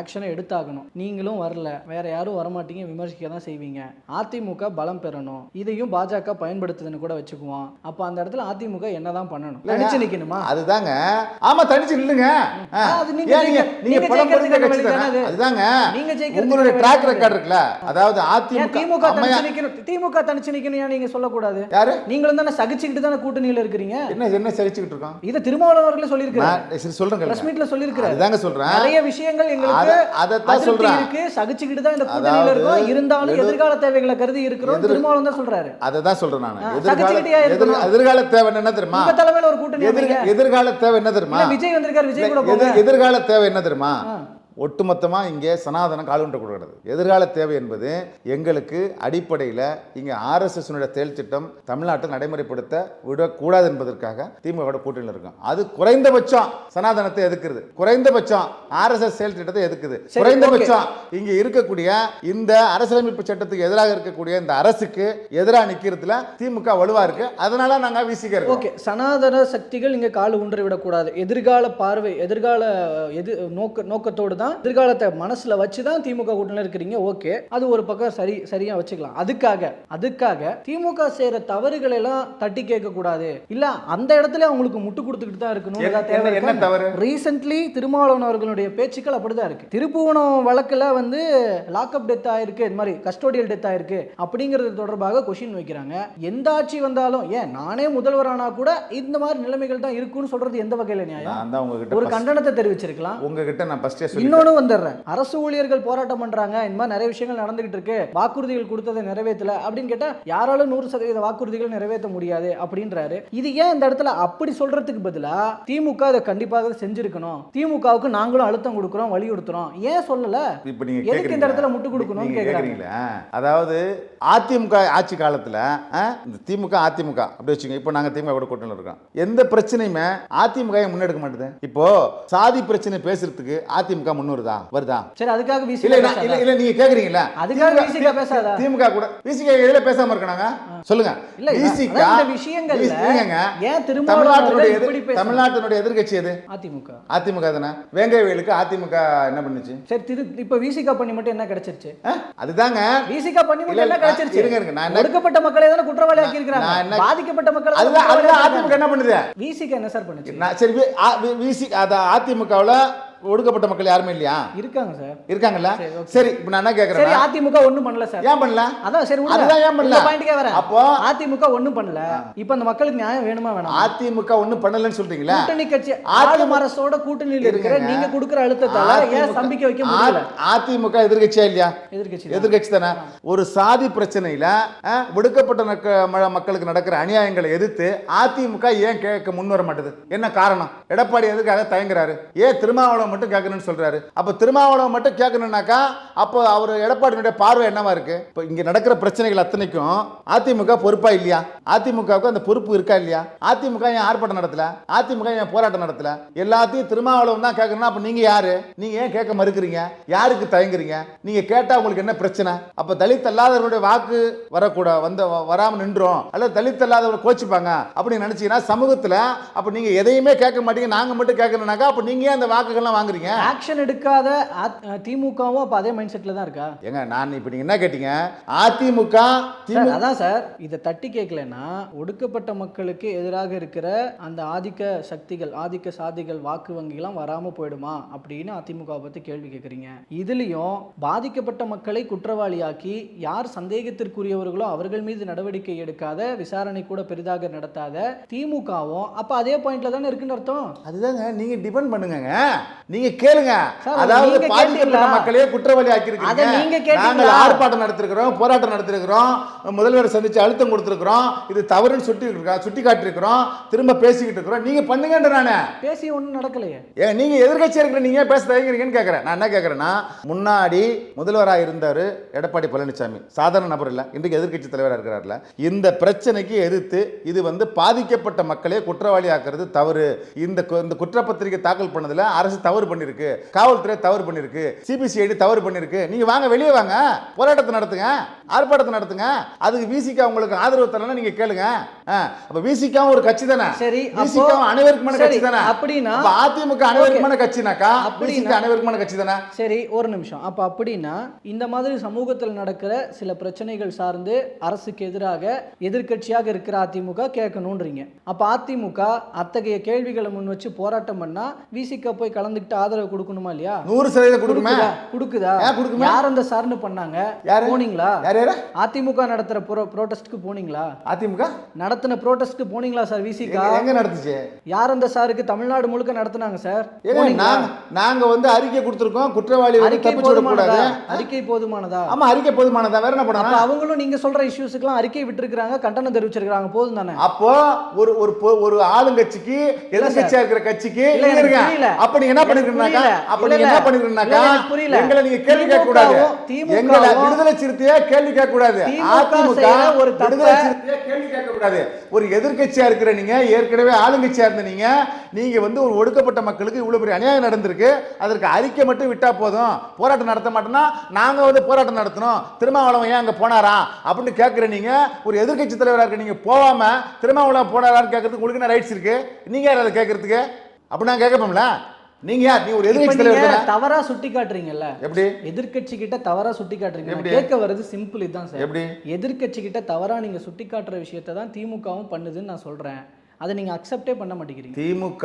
ஆக்ஷனை எடுத்தாகணும். நீங்களும் வரல. வேற யாரும் வரமாட்டீங்க விமர்சிக்க தான் செய்வீங்க. அதிமுக பலம் பெறணும். இதையும் பாஜக பயன்படுத்துதுன்னு கூட வச்சுக்குவோம். அப்போ அந்த இடத்துல அதிமுக என்னதான் பண்ணணும்? தனிச்சு நிக்கணுமா? அதுதாங்க. ஆமா தனிச்சு நில்லுங்க. நீங்க தானே? அதுதாங்க. உங்களுடைய ட்ராக்? ரெக்கார்ட் இருக்குல்ல? அதாவது அதிமுக திமுக தனிச்சு நிக்கணும்? திமுக தனிச்சு நிக்கணும் நீங்க சொல்லக்கூடாது? யாரு? நீங்களும் தானே சகிச்சுக்கிட்டு தானே கூட்டணியில இருக்கிறீங்க? என்ன என்ன சரிச்சுக்கிட்டு இருக்கோம்? இதை திருமாவளவன் அவர்களே சரி சொல்றேன் பிரஸ். மீட்ல சொல்லியிருக்கிறார். அதுதாங்க சொல்றேன். நிறைய விஷயங்கள் எங்களுக்கு அத- அதிருப்தி சொல்றேன். இருக்கு. சகிச்சுக்கிட்டு தான் இந்த கூட்டணியில இருக்கோம் இருந்தாலும் எதிர்- எதிர்கால தேவைகளை கருதி இருக்கிறோம். திருமாவளவன் தான் சொல்றாரு. அதை தான் சொல்றேன் நான். எதிர்கால சகிச்சுக்கிட்டே. எதிர்கால தேவை என்ன தெரியுமா? தலைமையில ஒரு கூட்டணி. எதிர்கால தேவை என்ன தெரியுமா? விஜய் வந்திருக்காரு விஜய் கூட எதிர்கால தேவை என்ன தெரியுமா? 아. ஒட்டுமொத்தமா இங்கே சனாதனம் காலுண்ட கூடாது எதிர்கால தேவை என்பது எங்களுக்கு அடிப்படையில் இங்கே ஆர்எஸ்எஸ் செயல் திட்டம் தமிழ்நாட்டில் நடைமுறைப்படுத்த விடக்கூடாது என்பதற்காக திமுக கூட்டணியில் இருக்கும். அது குறைந்தபட்சம் சனாதனத்தை எதுக்குறது குறைந்தபட்சம் ஆர்எஸ்எஸ் செயல் திட்டத்தை எதுக்குது குறைந்தபட்சம் இங்க இருக்கக்கூடிய இந்த அரசியலமைப்பு சட்டத்துக்கு எதிராக இருக்கக்கூடிய இந்த அரசுக்கு எதிராக நிக்கிறதுல திமுக வலுவா இருக்கு. அதனால நாங்க வீசிக்க இருக்கோம். ஓகே சனாதன சக்திகள் இங்க கால் ஊன்றி விடக்கூடாது. எதிர்கால பார்வை எதிர்கால எது நோக்க நோக்கத்தோடு தான் எதிர்காலத்தை மனசுல வச்சு தான் திமுக கூட்டணியில் இருக்கிறீங்க ஓகே. அது ஒரு பக்கம் சரி சரியா வச்சுக்கலாம். அதுக்காக அதுக்காக திமுக செய்யற தவறுகளை எல்லாம் தட்டி கேட்க கூடாது இல்ல அந்த இடத்துல அவங்களுக்கு முட்டு கொடுத்துக்கிட்டு தான் இருக்கணும் என்ன- தேவை என்ன தவறு? ரீசென்ட்லி திருமாவளவன் அவர்களுடைய பேச்சுக்கள் அப்படிதான் இருக்கு. திருப்புவனம் வழக்குல வந்து லாக்அப் டெத் ஆயிருக்கு இந்த மாதிரி கஸ்டோடியல் டெத் ஆயிருக்கு அப்படிங்கிறது தொடர்பாக கொஷின் வைக்கிறாங்க. எந்த ஆட்சி வந்தாலும் ஏன் நானே முதல்வரானா கூட இந்த மாதிரி நிலைமைகள் தான் இருக்குன்னு சொல்றது எந்த வகையில நியாயம்? தான் ஒரு கண்டனத்தை தெரிவிச்சிருக்கலாம். உங்ககிட்ட நான் ஃபர்ஸ்டே சொல்லி இன்னொன்னு வந்துடுறேன். அரசு ஊழியர்கள் போராட்டம் பண்றாங்க. இந்த மாதிரி நிறைய விஷயங்கள் நடந்துகிட்டு இருக்கு. வாக்குறுதிகள் கொடுத்ததை நிறைவேற்றல அப்படின்னு கேட்டா யாராலும் நூறு சதவீத வாக்குறுதிகள் நிறைவேற்ற முடியாது அப்படின்றாரு. இது ஏன் இந்த இடத்துல அப்படி சொல்றதுக்கு பதிலா திமுக அதை கண்டிப்பாக செஞ்சிருக்கணும். திமுகவுக்கு நாங்களும் அழுத்தம் கொடுக்குறோம் வலியுறுத்துறோம் ஏன் சொல்லல? இப்ப நீங்க எதுக்கு இந்த? இடத்துல முட்டு கொடுக்கணும்னு. கேக்குறீங்களா? அதாவது அதிமுக ஆட்சி காலத்துல இந்த திமுக அதிமுக அப்படி வச்சுங்க இப்போ நாங்க திமுக கூட கூட்டணியில் இருக்கோம். எந்த பிரச்சனையுமே அதிமுக முன்னெடுக்க மாட்டேது. இப்போ சாதி பிரச்சனை பேசுறதுக்கு அதிமுக முன்னுருதா வருதா? சரி அதுக்காக இல்ல விசிக நான்- இல்ல இல்ல நீங்க கேக்குறீங்களா அதுக்காக விசிக பேசாதா? திமுக கூட விசிக எதுல பேசாம இருக்காங்க சொல்லுங்க. இல்ல, விசிக இருங்க. ஏன் திருமாவளவன் தமிழ்நாட்டினுடைய? தமிழ்நாட்டினுடைய எதிர்க்கட்சி எது? அதிமுக. அதிமுக தானே. வேங்கைவேலுக்கு அதிமுக என்ன பண்ணுச்சு? சரி திரு இப்ப விசிகா பண்ணி மட்டும் என்ன கிடைச்சிருச்சு? அதுதாங்க. விசிகா பண்ணி மட்டும் என்ன கிடைச்சிருச்சு? இருங்க, இருங்க, நான் ஒடுக்கப்பட்ட மக்களை தானே குற்றவாளி ஆக்கி இருக்காங்க பாதிக்கப்பட்ட மக்கள் அதுதான் அதிமுக என்ன பண்ணுது? விசிகா என்ன சார் பண்ணுச்சு? நான் சரி விசி அத அதிமுகவுல ஒடுக்கப்பட்ட மக்கள் யாருமே இல்லையா? இருக்காங்க சார். இருக்காங்கல்ல? சரி, இப்போ நான் என்ன சரி கேக்குறேன் அதிமுக ஒண்ணும் பண்ணல சார். ஏன் பண்ணல? அதான் சரி அதுதான் ஏன் பண்ணல? பாயிண்ட்க்கே வரேன். அப்போ அதிமுக ஒண்ணும் பண்ணல. இப்போ அந்த மக்களுக்கு நியாயம் வேணுமா வேணாமா? அதிமுக ஒண்ணும் பண்ணலன்னு சொல்றீங்களா? கூட்டணி கட்சி ஆளும் அரசோட கூட்டணியில் இருக்கிற. நீங்க கொடுக்குற அழுத்தத்தால ஏன் ஸ்தம்பிக்க வைக்க முடியல? அதிமுக எதிர்கட்சியா இல்லையா? எதிர்க்கட்சி எதிர்கட்சி தானே ஒரு சாதி பிரச்சனையில ஒடுக்கப்பட்ட மக்களுக்கு நடக்கிற அநியாயங்களை எதிர்த்து அதிமுக ஏன் கேட்க முன் வர மாட்டேது? என்ன காரணம்? எடப்பாடி எதுக்காக தயங்குறாரு? ஏன் திருமாவளவன் மட்டும் கேட்கணும்னு சொல்றாரு. அப்ப திருமாவளவன் மட்டும் கேட்கணும்னாக்கா அப்போ அவர் எடப்பாடியினுடைய பார்வை என்னவா இருக்கு? இப்போ இங்க நடக்கிற பிரச்சனைகள் அத்தனைக்கும் அதிமுக பொறுப்பா இல்லையா? அதிமுகவுக்கு அந்த பொறுப்பு இருக்கா இல்லையா? அதிமுக ஏன் ஆர்ப்பாட்டம் நடத்தல? அதிமுக ஏன் போராட்டம் நடத்தல? எல்லாத்தையும் திருமாவளவன் தான் கேட்கணும்னா அப்ப நீங்க யாரு? நீங்க ஏன் கேட்க மறுக்கிறீங்க? யாருக்கு தயங்குறீங்க? நீங்க கேட்டா உங்களுக்கு என்ன பிரச்சனை? அப்ப தலித் அல்லாதவருடைய வாக்கு வரக்கூட வந்த வராம நின்றோம். அல்லது தலித் அல்லாதவர்கள் கோச்சிப்பாங்க அப்படின்னு நினைச்சீங்கன்னா சமூகத்துல அப்ப நீங்க எதையுமே கேட்க மாட்டீங்க. நாங்க மட்டும் கேட்கணும்னாக்கா அப்ப நீங்க அந்த வாக்குகள்லாம் வாங்குறீங்க? ஆக்ஷன் எடுக்காத திமுகவும் அப்ப அதே மைண்ட் செட்ல தான் இருக்கா? ஏங்க நான் இப்ப நீங்க என்ன கேட்டீங்க? அதிமுக அதான் சார் இதை தட்டி கேட்கலன்னா ஒடுக்கப்பட்ட மக்களுக்கு எதிராக இருக்கிற அந்த ஆதிக்க சக்திகள் ஆதிக்க சாதிகள் வாக்கு வங்கிலாம் வராம போயிடுமா அப்படின்னு அதிமுக பத்தி கேள்வி கேட்குறீங்க இதுலயும் பாதிக்கப்பட்ட மக்களை குற்றவாளியாக்கி யார் சந்தேகத்திற்குரியவர்களோ அவர்கள் மீது நடவடிக்கை எடுக்காத விசாரணை கூட பெரிதாக நடத்தாத திமுகவும் அப்ப அதே பாயிண்ட்ல தானே இருக்குன்னு அர்த்தம்? அதுதாங்க நீங்க டிபெண்ட் பண்ணுங்கங்க. நீங்க கேளுங்க. அதாவது பாதிக்கப்பட்ட? மக்களையே குற்றவாளி ஆக்கியிருக்கீங்க? நாங்கள் ஆர்ப்பாட்டம் நடத்திருக்கிறோம் போராட்டம் நடத்திருக்கிறோம் முதல்வரை சந்திச்சு அழுத்தம் கொடுத்திருக்கிறோம் இது தவறுன்னு சுட்டி சுட்டி காட்டியிருக்கிறோம் திரும்ப பேசிக்கிட்டு இருக்கிறோம். நீங்க பண்ணுங்கன்ற நானே. பேசி ஒன்றும் நடக்கலையே. ஏன் நீங்க எதிர்க்கட்சியா இருக்கிற நீங்க பேச தயங்குறீங்கன்னு கேட்கறேன் நான் என்ன கேட்கறேன்னா முன்னாடி முதல்வராக இருந்தாரு எடப்பாடி பழனிசாமி. சாதாரண நபர் இல்ல இன்றைக்கு எதிர்க்கட்சி தலைவராக இருக்கிறார்ல. இந்த பிரச்சனைக்கு எதிர்த்து இது வந்து பாதிக்கப்பட்ட மக்களே குற்றவாளி ஆக்குறது தவறு. இந்த குற்றப்பத்திரிகை தாக்கல் பண்ணதுல அரசு தவறு பண்ணிருக்கு. காவல்துறை தவறு பண்ணிருக்கு. சிபிசிஐடி தவறு பண்ணிருக்கு. நீங்க வாங்க வெளியே வாங்க. போராட்டத்தை நடத்துங்க. ஆர்ப்பாட்டத்தை நடத்துங்க. அதுக்கு விசிகா உங்களுக்கு ஆதரவு தரலன்னா நீங்க கேளுங்க. அப்ப விசிகாவும் ஒரு கட்சி தானே? சரி, விசிகாவும் அனைவருக்குமான கட்சி தானே? அப்படின்னா- அப்ப அதிமுக அனைவருக்குமான கட்சினாக்கா? விசிக அனைவருக்குமான கட்சி தானே? சரி ஒரு நிமிஷம். அப்போ அப்படின்னா இந்த மாதிரி சமூகத்தில் நடக்கிற சில பிரச்சனைகள் சார்ந்து அரசுக்கு எதிராக எதிர்க்கட்சியாக இருக்கிற அதிமுக கேட்கணுன்றீங்க அப்போ அதிமுக அத்தகைய கேள்விகளை முன் வச்சு போராட்டம் பண்ணா விசிக போய் கலந்துக்கிட்டு ஆதரவு கொடுக்கணுமா இல்லையா? நூறு சதவீதம் கொடுக்குமே கொடுக்குதா? கொடுக்குமே? யார் அந்த சார்னு பண்ணாங்க? யாரு? போனீங்களா? யார் யாரு? அதிமுக நடத்துற ப்ரோ ப்ரோட்டஸ்ட்க்கு போனீங்களா? அதிமுக? நடத்தின ப்ரோட்டஸ்ட்க்கு போனீங்களா சார் விசிகா எங்க- நடத்துச்சு? யார் அந்த சாருக்கு தமிழ்நாடு முழுக்க நடத்துனாங்க சார்? நாங்க வந்து அறிக்கை கொடுத்துருக்கோம். குற்றவாளி அறிக்கை போதுமானதா? அறிக்கை போதுமானதா? ஆமா அறிக்கை போதுமானதா. வேற என்ன பண்ணணும்? அவங்களும் நீங்க சொல்ற இஷ்யூஸ்க்குலாம் அறிக்கை விட்டுருக்காங்க கண்டனம் தெரிவிச்சிருக்காங்க போதும் தானே? அப்போ ஒரு ஒரு ஒரு ஆளுங்கட்சிக்கு எதிர்கட்சியா இருக்கிற கட்சிக்கு இல்ல. அப்ப நீங்க என்ன பண்ணிருக்கீங்கனாக்கா புரியல. அப்ப இல்ல, நீங்க இல்ல. என்ன பண்ணிருக்கீங்கனாக்கா இல்ல, எனக்கு புரியல. எங்களை நீங்க கேள்வி கேட்க கூடாது திமுகவும், எங்களை திமுகவும் விடுதலை சிறுத்தையா கேள்வி கேட்க கூடாது திமுக அதிமுக செய்யற ஒரு தப்ப- விடுதலை சிறுத்தையா கேள்வி கேட்க கூடாது ஒரு எதிர்க்கட்சியா இருக்கிற நீங்க ஏற்கனவே ஆளுங்கட்சியா இருந்த நீங்க நீங்க வந்து ஒரு ஒடுக்கப்பட்ட மக்களுக்கு இவ்வளவு பெரிய அநியாயம் நடந்திருக்கு. அதற்கு அறிக்கை மட்டும் விட்டா போதும். போராட்டம் நடத்த மாட்டோம்னா நாங்க வந்து போராட்டம் நடத்தணும். திருமாவளவன் ஏன் அங்க போனாரா? அப்படின்னு கேட்கிற நீங்க ஒரு எதிர்க்கட்சி தலைவரா இருக்க நீங்க போகாம திருமாவளவன் போனாரான்னு கேட்கறதுக்கு உங்களுக்கு என்ன ரைட்ஸ் இருக்கு? நீங்க யார் அதை கேட்கறதுக்கு? அப்படி நான் கேட்கப்போம்ல நீங்க யார்? நீ ஒரு எதிர்க்கட்சி தலைவர்? தவறா சுட்டி காட்டுறீங்கல்ல எப்படி? எதிர்க்கட்சி கிட்ட தவறா சுட்டி காட்டுறீங்க? கேட்க வர்றது சிம்பிள் இதுதான் சார் எப்படி? எதிர்க்கட்சி கிட்ட தவறா நீங்க சுட்டி காட்டுற விஷயத்தை தான் திமுகவும் பண்ணுதுன்னு நான் சொல்றேன். அதை நீங்க அக்செப்டே பண்ண மாட்டேங்கிறீங்க. திமுக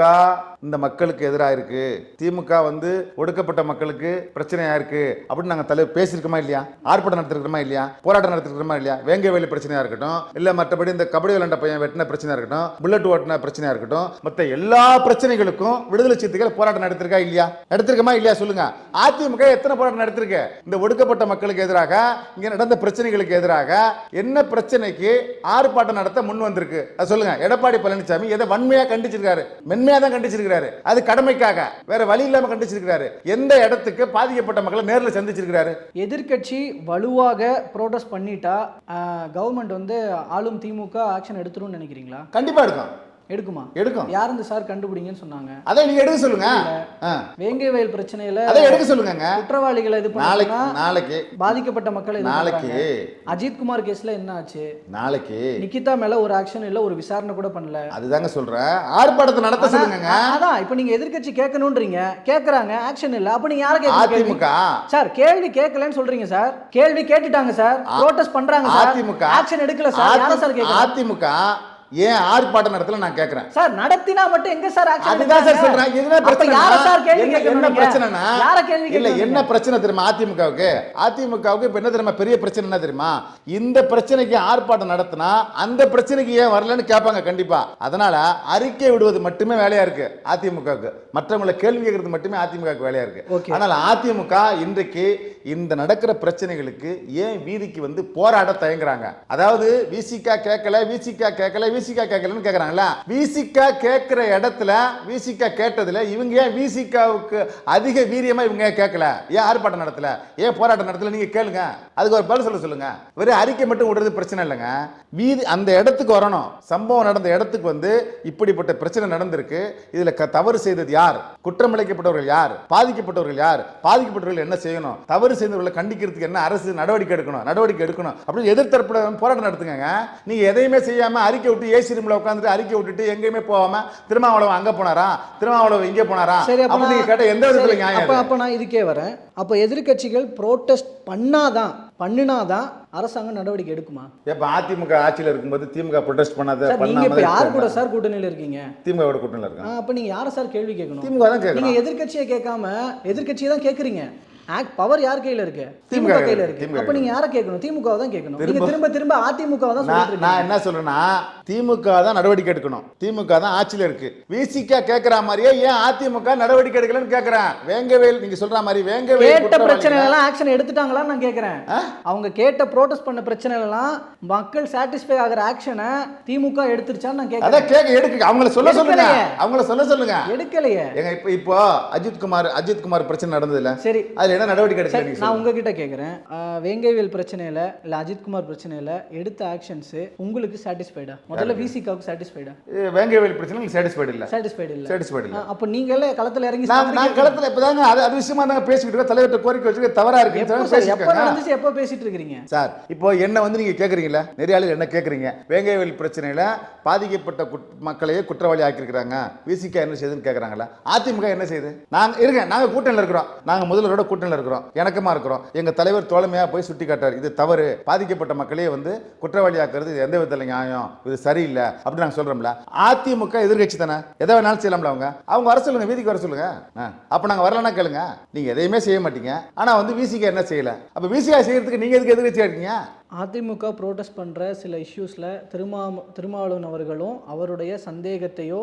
இந்த மக்களுக்கு எதிராக இருக்கு. திமுக வந்து ஒடுக்கப்பட்ட மக்களுக்கு பிரச்சனையா இருக்கு அப்படின்னு நாங்க தலைவர் பேசியிருக்கோமா இல்லையா? ஆர்ப்பாட்டம் நடத்திருக்கிறோமா இல்லையா? போராட்டம் நடத்திருக்கிறோமா இல்லையா? வேங்கை வேலை பிரச்சனையா இருக்கட்டும் இல்ல மற்றபடி இந்த கபடி விளாண்ட பையன் வெட்டின பிரச்சனையா இருக்கட்டும் புல்லட் ஓட்டின பிரச்சனையா இருக்கட்டும் மற்ற எல்லா பிரச்சனைகளுக்கும் விடுதலை சிறுத்தைகள் போராட்டம் நடத்திருக்கா இல்லையா? நடத்திருக்கமா இல்லையா? சொல்லுங்க. அதிமுக எத்தனை போராட்டம் நடத்திருக்கு? இந்த ஒடுக்கப்பட்ட மக்களுக்கு எதிராக இங்க நடந்த பிரச்சனைகளுக்கு எதிராக என்ன பிரச்சனைக்கு ஆர்ப்பாட்டம் நடத்த முன் வந்திருக்கு? சொல்லுங்க. எடப்பாடி பழனிசாமி எதை வன்மையா கண்டிச்சிருக்காரு. மென்மையா தான் கண்டிச்சிருக்காரு அது கடமைக்காக. வேற வழி இல்லாம கண்டிச்சிருக்காரு எந்த இடத்துக்கு பாதிக்கப்பட்ட மக்களை நேர்ல சந்திச்சிருக்காரு எதிர்க்கட்சி வலுவாக ப்ரோட்டஸ்ட் பண்ணிட்டா கவர்மெண்ட் வந்து ஆளும் திமுக ஆக்ஷன் எடுத்துரும்னு நினைக்கிறீங்களா? கண்டிப்பா எடுக்கும். எடுக்குமா? எடுக்கும். யார் இந்த சார் கண்டுபிடிங்கன்னு சொன்னாங்க. அதை நீங்க எடுக்க சொல்லுங்க. வேங்கை வயல் பிரச்சனையில அதை எடுக்க சொல்லுங்க குற்றவாளிகளை இது நாளைக்கு நாளைக்கு. பாதிக்கப்பட்ட மக்களை நாளைக்கு. பண்றாங்க. அஜித் குமார் கேஸ்ல என்ன ஆச்சு? நாளைக்கு. நிக்கிதா மேல ஒரு ஆக்ஷன் இல்ல ஒரு விசாரணை கூட பண்ணல. அதுதாங்க சொல்றேன். ஆர்ப்பாட்டத்தை நடத்த சொல்லுங்க அதான் இப்ப நீங்க எதிர்க்கட்சி கேட்கணும்ன்றீங்க கேக்குறாங்க ஆக்ஷன் இல்ல. அப்ப நீங்க யார? அதிமுக. சார் கேள்வி கேட்கலன்னு சொல்றீங்க சார். கேள்வி கேட்டுட்டாங்க சார். ப்ரோட்டஸ்ட் பண்றாங்க சார். அதிமுக. ஆக்ஷன் எடுக்கல சார். யார சார் கேக்குறாங்க அதிமுக ஏன் ஆர்ப்பாட்டம் நடத்தல நான் கேட்கறேன் சார் நடத்தினா மட்டும் எங்க சார் அதுதான் சார் சொல்றேன். என்ன பிரச்சனை சார் கேள்வி என்ன? பிரச்சனைனா யார கேள்வி இல்ல என்ன பிரச்சனை தெரியுமா அதிமுகவுக்கு? அதிமுகவுக்கு இப்ப என்ன தெரியுமா பெரிய பிரச்சனை என்ன தெரியுமா? இந்த பிரச்சனைக்கு ஆர்ப்பாட்டம் நடத்தினா அந்த பிரச்சனைக்கு ஏன் வரலன்னு கேட்பாங்க கண்டிப்பா. அதனால அறிக்கை விடுவது மட்டுமே வேலையா இருக்கு அதிமுகவுக்கு. மற்றவங்களை கேள்வி கேட்கறது மட்டுமே அதிமுகவுக்கு வேலையா இருக்கு. ஆனால் அதிமுக இன்றைக்கு இந்த நடக்கிற பிரச்சனைகளுக்கு ஏன் வீதிக்கு வந்து போராட தயங்குறாங்க? அதாவது விசிகா கேட்கல விசிகா கேட்கல விசிகா கேட்கலன்னு கேட்குறாங்களா விசிகா கேட்கிற இடத்துல விசிகா கேட்டதுல இவங்க ஏன் விசிகாவுக்கு அதிக வீரியமா இவங்க ஏன் கேட்கல ஏன் ஆர்ப்பாட்டம் நடத்தல? ஏன் போராட்டம் நடத்தல? நீங்க கேளுங்க. அதுக்கு ஒரு பதில் சொல்ல சொல்லுங்க. வெறும் அறிக்கை மட்டும் விடுறது பிரச்சனை இல்லைங்க. வீதி அந்த இடத்துக்கு வரணும். சம்பவம் நடந்த இடத்துக்கு வந்து இப்படிப்பட்ட பிரச்சனை நடந்திருக்கு. இதுல க- தவறு செய்தது யார்? குற்றம் இழைக்கப்பட்டவர்கள் யார்? பாதிக்கப்பட்டவர்கள் யார்? பாதிக்கப்பட்டவர்கள் என்ன செய்யணும்? தவறு செய்தவர்களை கண்டிக்கிறதுக்கு என்ன அரசு நடவடிக்கை எடுக்கணும்? நடவடிக்கை எடுக்கணும் அப்படின்னு எதிர்த்தரப்புல போராட்டம் நடத்துங்க நீங்கள் எதையுமே செய்யாமல் அறிக்கை விட்டு ஏசி ரூம்ல உட்காந்துட்டு அறிக்கை விட்டுட்டு எங்கேயுமே போகாம திருமாவளவன் அங்க போனாரா? திருமாவளவன் இங்கே போனாரா? சரி அப்ப அப்படி நீங்க நான்- கேட்ட எந்த விதத்துல நியாயம் அப்ப? அப்ப நான் இதுக்கே வரேன். அப்ப எதிர்க்கட்சிகள் ப்ரோட்டஸ்ட் பண்ணாதான் பண்ணினாதான் அரசாங்கம் நடவடிக்கை எடுக்குமா? எப்ப அதிமுக ஆட்சியில இருக்கும்போது திமுக ப்ரொடெஸ்ட் பண்ணாத நீங்க இப்ப யார் கூட சார் கூட்டணியில இருக்கீங்க? திமுக கூட்டணியில் இருக்காங்க அப்ப நீங்க யார சார் கேள்வி கேட்கணும்? திமுக தான் நீங்க கேட்கணும் எதிர்க்கட்சியை கேட்காம எதிர்க்கட்சியை தான் கேக்குறீங்க ஆக்ட் பவர் யார் கையில இருக்கு? திமுக கையில இருக்கு. அப்ப நீங்க யாரை கேட்கணும்? திமுக தான் கேட்கணும். நீங்க திரும்ப- திரும்ப அதிமுக தான் நான் என்ன சொல்றேன்னா திமுக தான் நடவடிக்கை எடுக்கணும். திமுக தான் ஆட்சியில் இருக்கு. விசிக கேட்கிற மாதிரியே ஏன் அதிமுக நடவடிக்கை எடுக்கலன்னு கேட்கிறேன். வேங்கவேல் நீங்க சொல்ற மாதிரி வேங்கவேல் கேட்ட பிரச்சனை எல்லாம் ஆக்ஷன் எடுத்துட்டாங்களான்னு நான் கேட்கறேன். அவங்க கேட்ட ப்ரோட்டஸ்ட் பண்ண பிரச்சனை எல்லாம் மக்கள் சாட்டிஸ்ஃபை ஆகிற ஆக்ஷனை திமுக எடுத்துருச்சான்னு நான் கேட்கறேன். அதான் கேட்க எடுக்க அவங்கள சொல்ல சொல்லுங்க. அவங்கள சொல்ல சொல்லுங்க. எடுக்கலையே. ஏங்க இப்போ இப்போ அஜித் குமார் அஜித் குமார் பிரச்சனை நடந்ததுல. சரி. அதுல என்ன நடவடிக்கை நீங்க நான். உங்ககிட்ட கேட்குறேன் வேங்கைவேல் பிரச்சனையில இல்ல அஜித்குமார் பிரச்சனையில எடுத்த ஆக்ஷன்ஸ் உங்களுக்கு சாட்டிஸ்ஃபைடா முதல்ல விசிகாவுக்கு சாட்டிஸ்ஃபைடா வேங்கவேல் பிரச்சனை சாட்டிஸ்ஃபைடு இல்ல. சாட்டிஸ்ஃபைடு இல்ல. சாட்டிஸ்ஃபைடு இல்ல. அப்ப நீங்களே களத்துல இறங்கி நான் களத்துல இப்பதாங்க அது அது விஷயமா தாங்க பேசிக்கிட்டு இருக்கோம். தலைவர்கிட்ட கோரிக்கை வச்சுக்க தவறா எப்போ இருக்குன்னு சார் எப்போ நடந்துச்சு எப்போ பேசிட்டு இருக்கிறீங்க? சார் இப்போ என்ன வந்து நீங்க கேக்குறீங்களா நிறைய ஆளுங்க என்ன கேக்குறீங்க? வேங்கைவேல் பிரச்சனையில பாதிக்கப்பட்ட மக்களையே குற்றவாளி ஆக்கியிருக்கிறாங்க. விசிக என்ன செய்யுதுன்னு கேக்குறாங்களா அதிமுக என்ன செய்யுது? நாங்க இருங்க நாங்க கூட்டணியில் இருக்கிறோம். நாங்க முதல்வரோட கூட்டணியில் இருக்கிறோம். இணக்கமாக இருக்கிறோம். எங்கள் தலைவர் தோழமையாக போய் சுட்டி காட்டார் இது தவறு. பாதிக்கப்பட்ட மக்களே வந்து குற்றவாளியாக்குறது இது எந்த விதத்தில் நியாயம்? இது சரியில்லை. அப்படின்னு நாங்கள் சொல்கிறோம்ல அதிமுக எதிர்கட்சி தானே? எதை வேணாலும் செய்யலாம்ல அவங்க? அவங்க வர சொல்லுங்க. வீதிக்கு வர சொல்லுங்க. அப்போ நாங்கள் வரலன்னா கேளுங்க. நீங்கள் எதையுமே செய்ய மாட்டீங்க. ஆனால் வந்து விசிகா என்ன செய்யலை? அப்போ விசிகா செய்யறதுக்கு நீங்கள் எதுக்கு எதிர்கட்சியாக இருக்கீங்க? அதிமுக ப்ரோட்டஸ்ட் பண்ற சில இஷ்யூஸ்ல திருமா திருமாவளவன் அவர்களும் அவருடைய சந்தேகத்தையோ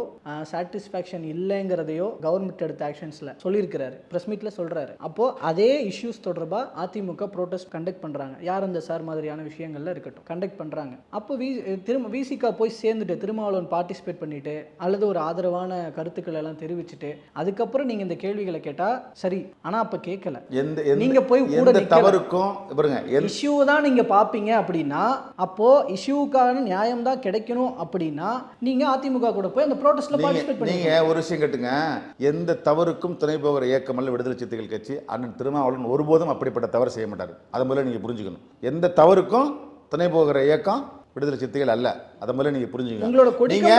சாட்டிஸ்ஃபேக்ஷன் இல்லைங்கிறதையோ கவர்மெண்ட் எடுத்த ஆக்ஷன்ஸ்ல சொல்லியிருக்கிறாரு. பிரஸ் மீட்ல சொல்றாரு. அப்போ அதே இஷ்யூஸ் தொடர்பா அதிமுக ப்ரோட்டஸ்ட் கண்டக்ட் பண்றாங்க. யார் அந்த சார் மாதிரியான விஷயங்கள்ல இருக்கட்டும். கண்டக்ட் பண்றாங்க. அப்போ வி திரும்ப விசிகா போய் சேர்ந்துட்டு திருமாவளவன் பார்ட்டிசிபேட் பண்ணிட்டு அல்லது ஒரு ஆதரவான கருத்துக்கள் எல்லாம் தெரிவிச்சுட்டு அதுக்கப்புறம் நீங்க இந்த கேள்விகளை கேட்டா சரி ஆனா அப்ப கேட்கல எந்த எந்த- நீங்க போய் கூட. தவறுக்கும் இஷ்யூ தான் நீங்க பாப்பீங்க அப்படின்னா அப்போ இஷ்யூக்கான நியாயம் தான் கிடைக்கணும் அப்படின்னா நீங்க அதிமுக கூட போய் அந்த ப்ரோட்டஸ்ட்ல நீங்க பார்ட்டிசிபேட் நீங்க பண்ணீங்க ஒரு விஷயம் கேட்டுங்க. எந்த தவறுக்கும் துணை போகிற இயக்கம் அல்ல விடுதலை சிறுத்தைகள் கட்சி அண்ணன் திருமாவளவன் ஒருபோதும் அப்படிப்பட்ட தவறு செய்ய மாட்டார். அதை முதல்ல நீங்க புரிஞ்சுக்கணும். எந்த தவறுக்கும் துணை போகிற இயக்கம் விடுதலை சிறுத்தைகள் அல்ல. அதை முதல்ல நீங்க புரிஞ்சுக்கணும். உங்களோட நீங்க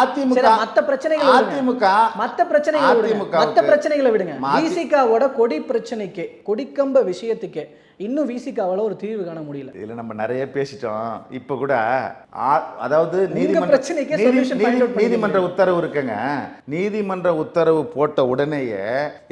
அதிமுக மத்த பிரச்சனைகளை. அதிமுக மத்த பிரச்சனைகளை அதிமுக மத்த பிரச்சனைகளை விடுங்க. விசிகாவோட கொடி பிரச்சனைக்கு கொடிக்கம்ப விஷயத்துக்கு இன்னும் விசிகாவால ஒரு தீர்வு காண முடியல. இதுல நம்ம நிறைய பேசிட்டோம். இப்ப கூட அதாவது நீதிமன்ற. நீதிமன்ற உத்தரவு இருக்குங்க. நீதிமன்ற உத்தரவு போட்ட உடனேயே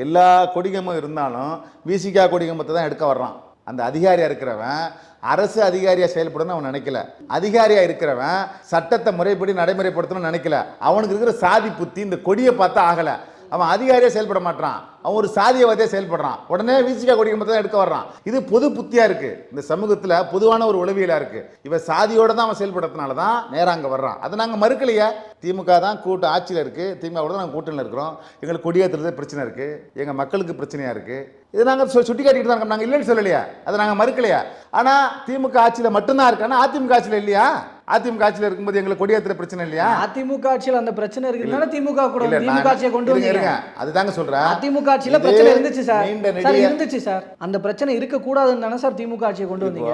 எல்லா கொடிகமும் இருந்தாலும் விசிகா கொடிகம்பத்தை தான் எடுக்க வர்றான். அந்த அதிகாரியா இருக்கிறவன் அரசு அதிகாரியா செயல்படணும்னு அவன் நினைக்கல. அதிகாரியா இருக்கிறவன் சட்டத்தை முறைப்படி நடைமுறைப்படுத்தணும்னு நினைக்கல. அவனுக்கு இருக்கிற சாதி புத்தி இந்த கொடியை பார்த்தா ஆகல. அவன் அதிகாரியாக செயல்பட மாட்டான் அவன் ஒரு சாதியவாதியா செயல்படுறான். உடனே விசிகா மட்டும் தான் எடுக்க வர்றான். இது பொது புத்தியாக இருக்குது இந்த சமூகத்தில் பொதுவான ஒரு உளவியலாக இருக்குது இவன் சாதியோட தான் அவன் செயல்படுறதுனால தான் நேராக அங்கே வர்றான். அதை நாங்கள் மறுக்கலையே. திமுக தான் கூட்டு ஆட்சியில் இருக்குது திமுக கூட நாங்கள் கூட்டணியில் இருக்கிறோம். எங்களுக்கு கொடியேற்றுறது பிரச்சனை இருக்குது எங்கள் மக்களுக்கு பிரச்சனையாக இருக்குது இது நாங்கள் சுட்டி காட்டிட்டு தான் இருக்கோம். நாங்கள் இல்லைன்னு சொல்லலையா. அதை நாங்கள் மறுக்கலையா. ஆனா திமுக ஆட்சியில் மட்டும்தான் இருக்கு ஆனா அதிமுக ஆட்சியில் இல்லையா? அதிமுக ஆட்சியில் இருக்கும்போது எங்களுக்கு கொடியேற்றுற பிரச்சனை இல்லையா? அதிமுக ஆட்சியில் அந்த பிரச்சனை இருக்குதுனால திமுக கூட திமுக ஆட்சியை கொண்டு இருங்க. அதுதாங்க சொல்றேன். அதிமுக ஆட்சியில பிரச்சனை இருந்துச்சு சார். சார் இருந்துச்சு சார். அந்த பிரச்சனை இருக்க கூடாதுன்னு தானே சார் திமுக ஆட்சியை கொண்டு வந்தீங்க.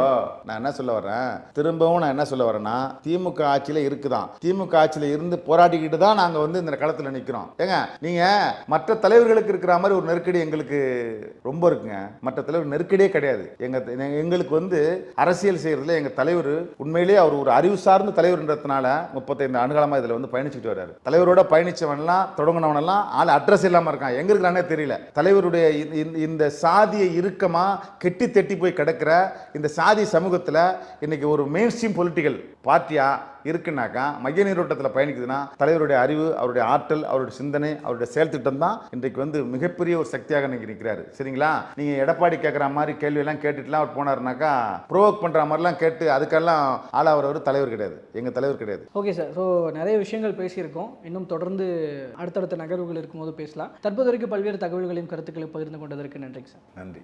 நான் என்ன சொல்ல வரேன் திரும்பவும் நான் என்ன சொல்ல வரேன்னா திமுக ஆட்சியில இருக்குதான். திமுக ஆட்சியில இருந்து போராடிக்கிட்டு தான் நாங்க வந்து இந்த களத்துல நிக்கிறோம். ஏங்க நீங்க மற்ற தலைவர்களுக்கு இருக்கிற மாதிரி ஒரு நெருக்கடி எங்களுக்கு ரொம்ப இருக்குங்க. மற்ற தலைவர் நெருக்கடியே கிடையாது. எங்க எங்களுக்கு வந்து அரசியல் செய்யறதுல எங்க தலைவர் உண்மையிலேயே அவர் ஒரு அறிவு சார்ந்த தலைவர்ன்றதுனால முப்பத்தைந்து ஆண்டுகாலமா இதுல வந்து பயணிச்சுட்டு வர்றாரு. தலைவரோட பயணிச்சவன்லாம் தொடங்கினவனெல்லாம் ஆள் அட்ரஸ் இல்லாம இருக்கான். எங்க இருக்கிறானே தெரியல. தலைவருடைய இந்த- இந்த- இந்த சாதிய இறுக்கமா கெட்டி தட்டி போய் கிடக்கிற இந்த சாதி சமூகத்துல இன்னைக்கு ஒரு மெயின் ஸ்ட்ரீம் பொலிட்டிக்கல் பார்ட்டியா இருக்குன்னாக்கா மைய நீரோட்டத்தில் பயணிக்குதுன்னா தலைவருடைய அறிவு அவருடைய ஆற்றல் அவருடைய சிந்தனை அவருடைய செயல் திட்டம் தான் இன்றைக்கு வந்து மிகப்பெரிய ஒரு சக்தியாக நிற்கிறாரு சரிங்களா? நீங்க எடப்பாடி கேட்குற மாதிரி கேள்வி எல்லாம் கேட்டுட்டுலாம் அவர் போனாருனாக்கா ப்ரோவோக் பண்ற மாதிரிலாம் கேட்டு அதுக்கெல்லாம் ஆளாகிறவர் தலைவர் கிடையாது. எங்க தலைவர் கிடையாது. Okay sir. ஸோ நிறைய விஷயங்கள் பேசியிருக்கோம். இன்னும் தொடர்ந்து அடுத்தடுத்த நகர்வுகள் இருக்கும்போது பேசலாம். தற்போது வரைக்கும் பல்வேறு தகவல்களையும் கருத்துக்களையும் பகிர்ந்து கொண்டதற்கு நன்றிங்க சார். நன்றி.